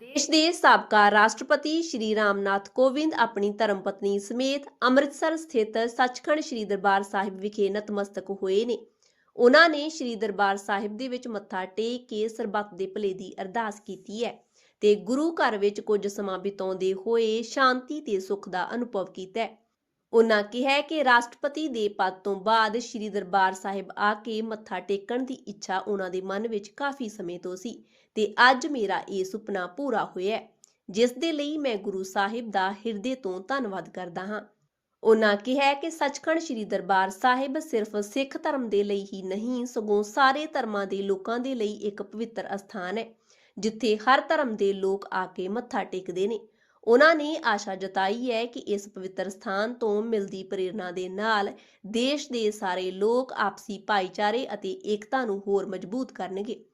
ਦੇਸ਼ ਦੇ ਸਾਬਕਾ ਰਾਸ਼ਟਰਪਤੀ ਸ਼੍ਰੀ ਰਾਮਨਾਥ ਕੋਵਿੰਦ, ਆਪਣੀ ਧਰਮਪਤਨੀ ਸਮੇਤ ਅੰਮ੍ਰਿਤਸਰ ਸਥਿਤ ਸੱਚਖੰਡ ਸ਼੍ਰੀ ਦਰਬਾਰ ਸਾਹਿਬ ਵਿਖੇ ਨਤਮਸਤਕ ਹੋਏ ਨੇ। ਉਹਨਾਂ ਨੇ ਸ਼੍ਰੀ ਦਰਬਾਰ ਸਾਹਿਬ ਦੇ ਵਿੱਚ ਮੱਥਾ ਟੇਕ ਕੇ ਸਰਬੱਤ ਦੇ ਭਲੇ ਦੀ ਅਰਦਾਸ ਕੀਤੀ ਹੈ ਤੇ ਗੁਰੂ ਘਰ ਵਿੱਚ ਕੁਝ ਸਮਾਂ ਬਿਤਾਉਂਦੇ ਹੋਏ ਸ਼ਾਂਤੀ ਤੇ ਸੁੱਖ ਦਾ ਅਨੁਭਵ ਕੀਤਾ ਹੈ। ਉਨ੍ਹਾਂ ਕਿਹਾ ਕਿ ਰਾਸ਼ਟਰਪਤੀ ਦੇ ਪਦ ਤੋਂ ਬਾਅਦ ਸ਼੍ਰੀ ਦਰਬਾਰ ਸਾਹਿਬ ਆ ਕੇ ਮੱਥਾ ਟੇਕਣ ਦੀ ਇੱਛਾ ਉਹਨਾਂ ਦੇ ਮਨ ਵਿੱਚ ਕਾਫੀ ਸਮੇਂ ਤੋਂ ਸੀ ਤੇ ਅੱਜ ਮੇਰਾ ਇਹ ਸੁਪਨਾ ਪੂਰਾ ਹੋਇਆ ਜਿਸ ਦੇ ਲਈ ਮੈਂ ਗੁਰੂ ਸਾਹਿਬ ਦਾ ਹਿਰਦੇ ਤੋਂ ਧੰਨਵਾਦ ਕਰਦਾ ਹਾਂ। ਉਹਨਾਂ ਕਿਹਾ ਕਿ ਸੱਚਖੰਡ ਸ੍ਰੀ ਦਰਬਾਰ ਸਾਹਿਬ ਸਿਰਫ ਸਿੱਖ ਧਰਮ ਦੇ ਲਈ ਹੀ ਨਹੀਂ, ਸਗੋਂ ਸਾਰੇ ਧਰਮਾਂ ਦੇ ਲੋਕਾਂ ਦੇ ਲਈ ਇੱਕ ਪਵਿੱਤਰ ਅਸਥਾਨ ਹੈ, ਜਿੱਥੇ ਹਰ ਧਰਮ ਦੇ ਲੋਕ ਆ ਕੇ ਮੱਥਾ ਟੇਕਦੇ ਨੇ। ਉਹਨਾਂ ਨੇ ਆਸ਼ਾ ਜਤਾਈ ਹੈ ਕਿ ਇਸ ਪਵਿੱਤਰ ਸਥਾਨ ਤੋਂ ਮਿਲਦੀ ਪ੍ਰੇਰਣਾ ਦੇ ਨਾਲ ਦੇਸ਼ ਦੇ ਸਾਰੇ ਲੋਕ ਆਪਸੀ ਭਾਈਚਾਰੇ ਅਤੇ ਏਕਤਾ ਨੂੰ ਹੋਰ ਮਜ਼ਬੂਤ ਕਰਨਗੇ।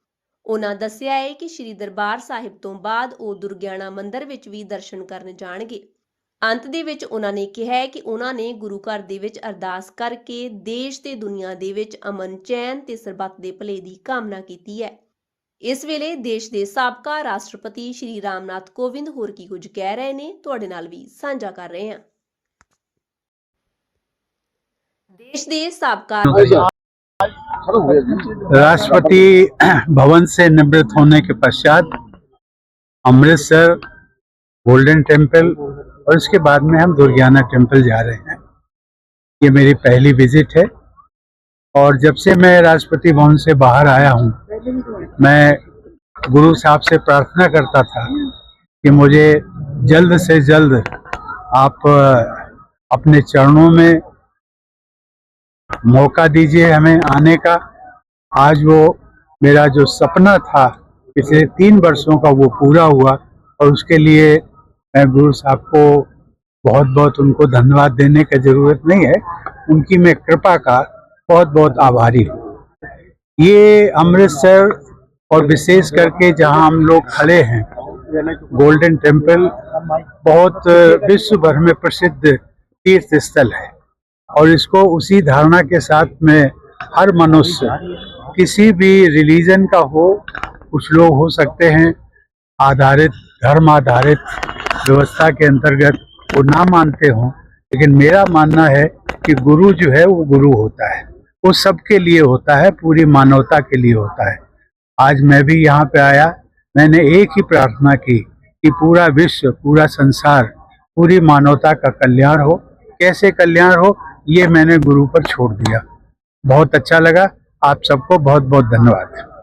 ਉਹਨਾਂ ਦੱਸਿਆ ਹੈ ਕਿ ਸ੍ਰੀ ਦਰਬਾਰ ਸਾਹਿਬ ਤੋਂ ਬਾਅਦ ਉਹ ਦੁਰਗਿਆਣਾ ਮੰਦਿਰ ਵਿੱਚ ਵੀ ਦਰਸ਼ਨ ਕਰਨ ਜਾਣਗੇ। ਅੰਤ ਦੇ ਵਿੱਚ ਉਹਨਾਂ ਨੇ ਕਿਹਾ ਹੈ ਕਿ ਉਹਨਾਂ ਨੇ ਗੁਰੂ ਘਰ ਦੇ ਵਿੱਚ ਅਰਦਾਸ ਕਰਕੇ ਦੇਸ਼ ਤੇ ਦੁਨੀਆ ਦੇ ਵਿੱਚ ਅਮਨ, ਚੈਨ ਤੇ ਸਰਬੱਤ ਦੇ ਭਲੇ ਦੀ ਕਾਮਨਾ ਕੀਤੀ ਹੈ। ਇਸ ਵੇਲੇ ਦੇਸ਼ ਦੇ ਸਾਬਕਾ ਰਾਸ਼ਟਰਪਤੀ ਸ਼੍ਰੀ ਰਾਮਨਾਥ ਕੋਵਿੰਦ ਹੋਰ ਕੀ ਕੁਝ ਕਹਿ ਰਹੇ ਨੇ ਤੁਹਾਡੇ ਨਾਲ ਵੀ ਸਾਂਝਾ ਕਰ ਰਹੇ ਹਾਂ ਦੇਸ਼ ਦੇ ਸਾਬਕਾ राष्ट्रपति भवन से निवृत्त होने के पश्चात अमृतसर गोल्डन टेम्पल और इसके बाद में हम दुर्गियाना टेम्पल जा रहे हैं ये मेरी पहली विजिट है और जब से मैं राष्ट्रपति भवन से बाहर आया हूँ मैं गुरु साहब से प्रार्थना करता था कि मुझे जल्द से जल्द आप अपने चरणों में मौका दीजिए हमें आने का। आज वो मेरा जो सपना था, पिछले तीन वर्षों का वो पूरा हुआ और उसके लिए मैं गुरु साहब को बहुत बहुत उनको धन्यवाद देने की ज़रूरत नहीं है। उनकी मैं कृपा का बहुत बहुत आभारी हूँ। ये अमृतसर और विशेष करके जहाँ हम लोग खड़े हैं गोल्डन टेंपल बहुत विश्व भर में प्रसिद्ध तीर्थ स्थल है। और इसको उसी धारणा के साथ में हर मनुष्य, किसी भी रिलीजन का हो, कुछ लोग हो सकते हैं, आधारित, धर्म आधारित व्यवस्था के अंतर्गत वो ना मानते हों। लेकिन मेरा मानना है कि गुरु जो है, वो गुरु होता है। वो सबके लिए होता है, पूरी मानवता के लिए होता है। आज मैं भी यहाँ पे आया। मैंने एक ही प्रार्थना की कि पूरा विश्व, पूरा संसार, पूरी मानवता का कल्याण हो। कैसे कल्याण हो, ये मैंने गुरु पर छोड़ दिया। बहुत अच्छा लगा। आप सबको बहुत बहुत धन्यवाद।